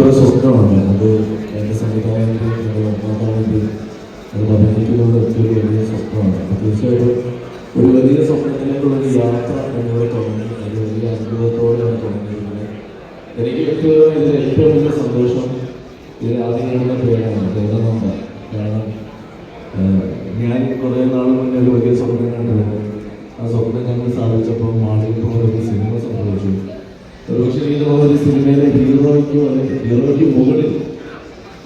ഒരു സ്വപ്നമാണ്. അത് എന്റെ സംവിധായകന്റെ നിർമ്മാതാവിന്റെ അത് അഭിനയിക്കുന്നത് ഒരു സ്വപ്നമാണ്. ഒരു വലിയ സ്വപ്നത്തിലേക്കുള്ള യാത്ര എന്നിവിടെ തുടങ്ങി. അത് വലിയ എനിക്ക് ഇതിൽ ഏറ്റവും വലിയ സന്തോഷം ഇതിൽ ആദ്യം കാണുന്ന പേരാണ് ദേവനന്ദ. കാരണം ഞാൻ കുറേ നാൾ മുന്നേ ഒരു വലിയ സ്വപ്നം കണ്ടത്. ആ സ്വപ്നം ഞങ്ങൾ സാധിച്ചപ്പോൾ മാളികപ്പോൾ ഒരു സിനിമ ഹീറോയ്ക്കോ അല്ലെങ്കിൽ ഹീറോയ്ക്ക് മുകളിൽ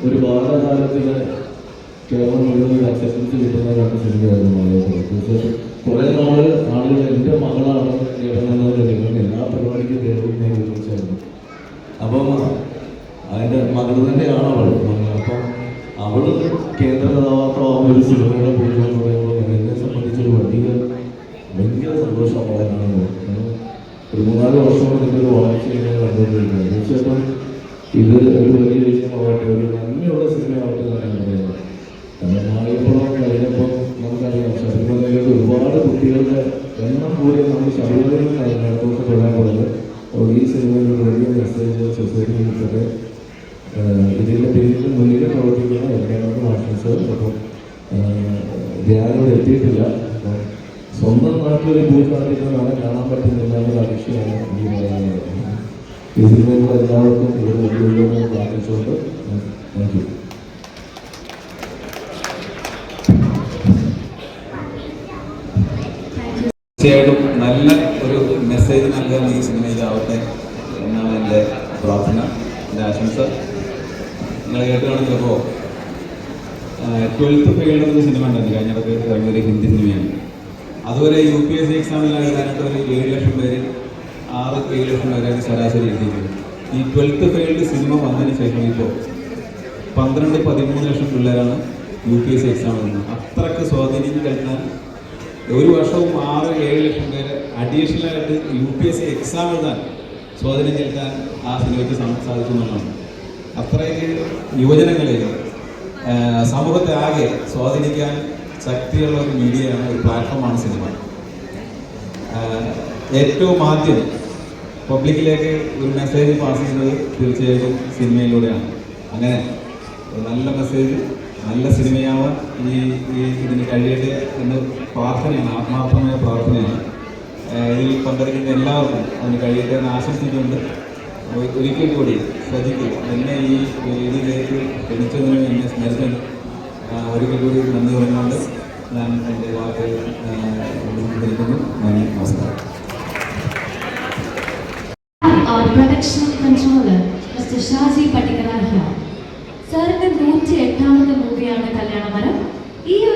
ഒരു ബാലകാലത്തിന് കേരളം മുഴുവൻ ഒരു അക്സെപ്റ്റൻസ് കിട്ടുന്ന രണ്ട് സിനിമയായിരുന്നു മലയാളത്തിൽ തീർച്ചയായിട്ടും കുറേ ആളുകൾ എന്റെ മകളാണ് കേരളമെന്ന് നിങ്ങൾ എല്ലാ പരിപാടിക്കും കയറി ഞാൻ വിളിച്ചായിരുന്നു അപ്പം അതിന്റെ മകൾ തന്നെയാണ് അവൾ. അപ്പം അവൾ കേന്ദ്ര കഥാപാത്രമാകുന്ന ഒരു സിനിമയുടെ പൂജ എന്ന് പറയുമ്പോൾ എന്നെ സംബന്ധിച്ചൊരു വലിയ ഭയങ്കര കാണുന്നത് ഒരു മൂന്നാൽ വർഷം കൊണ്ട് ഒരു വളർച്ച കണ്ടുകൊണ്ടിരിക്കുന്നത് തീർച്ചയായിട്ടും ഇത് ഒരു വലിയ വിജയമാവട്ടെ ഒരു നന്ദിയുള്ള സിനിമയാവട്ടെ എന്നാണ് ഞാൻ പറയുന്നത് കാരണം മാളികപ്പുറം കഴിഞ്ഞപ്പോൾ നമുക്കറിയാം ശബരിമലയിലേക്ക് ഒരുപാട് കുട്ടികളുടെ എണ്ണം കൂടി നമ്മൾ ശബരിമലയിൽ നടത്തുകൊണ്ട് തൊഴാൻ പോകുന്നത് അപ്പോൾ ഈ സിനിമയിൽ വലിയ മെസ്സേജ് സൊസൈറ്റിയിലൊക്കെ ഇതിന്റെ പേരിൽ മുന്നിൽ പ്രവർത്തിക്കുന്ന എല്ലാവർക്കും ആശംസകൾ. അപ്പം ധ്യാനം എത്തിയിട്ടില്ല. സ്വന്തം നാട്ടിലൊരു പൂജ നടത്തിക്കുന്നതാണ് കാണാൻ പറ്റുന്നില്ല എന്നൊരു അതിശയമാണ് എനിക്ക് പറയാനുള്ളത്. തീർച്ചയായിട്ടും നല്ല ഒരു മെസ്സേജ് നൽകാൻ ഈ സിനിമയിലാവട്ടെ എന്നാണ് എന്റെ പ്രാർത്ഥന എന്റെ ആശംസ. നിങ്ങൾ കേട്ട് കാണും ചിലപ്പോൾ ട്വൽത്ത് ഫെയിൽഡ് എന്നൊരു സിനിമ കഴിഞ്ഞിടക്ക് ഇറങ്ങിയ ഒരു ഹിന്ദി സിനിമയാണ് അതുവരെ യു പി എസ് സി എക്സാമിൽ എഴുതാനായിട്ട് ഒരു ഏഴ് ലക്ഷം പേര് ആറ് ഏഴ് പേരാണ് ശരാശരി എത്തിയത് ഈ ട്വൽത്ത് ഫെയിൽഡ് സിനിമ വന്നതിന് ശേഷം ഇപ്പോൾ പന്ത്രണ്ട് പതിമൂന്ന് ലക്ഷം പിള്ളേരാണ് U P S C exam എഴുതുന്നത്. അത്രയ്ക്ക് സ്വാധീനിച്ച് കഴിഞ്ഞാൽ ഒരു വർഷവും ആറ് ഏഴ് ലക്ഷം പേര് അഡീഷണലായിട്ട് U P S C exam എഴുതാൻ സ്വാധീനം ചെലുത്താൻ ആ സിനിമയ്ക്ക് സാ- സാധിച്ചു എന്നുള്ളതാണ് അത്രയ്ക്ക് യുവജനങ്ങളെ സമൂഹത്തെ ആകെ സ്വാധീനിക്കാൻ ശക്തിയുള്ള ഒരു മീഡിയയാണ് ഒരു പ്ലാറ്റ്ഫോമാണ് സിനിമ. ഏറ്റവും ആദ്യം പബ്ലിക്കിലേക്ക് ഒരു മെസ്സേജ് പാസ് ചെയ്യുന്നത് തീർച്ചയായിട്ടും സിനിമയിലൂടെയാണ്. അങ്ങനെ നല്ല മെസ്സേജ് നല്ല സിനിമയാവാൻ ഈ ഈ ഇതിന് കഴിയട്ടെ എന്ന് പ്രാർത്ഥനയാണ് ആത്മാർത്ഥമായ പ്രാർത്ഥനയാണ്. ഇതിൽ പങ്കെടുക്കുന്ന എല്ലാവർക്കും അതിന് കഴിയട്ടെ എന്ന് ആശംസിച്ചുകൊണ്ട് ഒരിക്കൽ കൂടി ശ്രദ്ധിക്കും എന്നെ ഈ വേദിയിലേക്ക് ക്ഷണിച്ചതിനും എന്നെ സ്മരിച്ചതിനും ഒരിക്കൽ കൂടി നന്ദി പറഞ്ഞുകൊണ്ട് ഞാൻ എന്റെ വാർത്തകൾ നമസ്കാരം. പർട്ടിക്കുലർ സാറിന്റെ നൂറ്റി എട്ടാമത്തെ മൂവിയാണ് കല്യാണമരം. ഈ ഒരു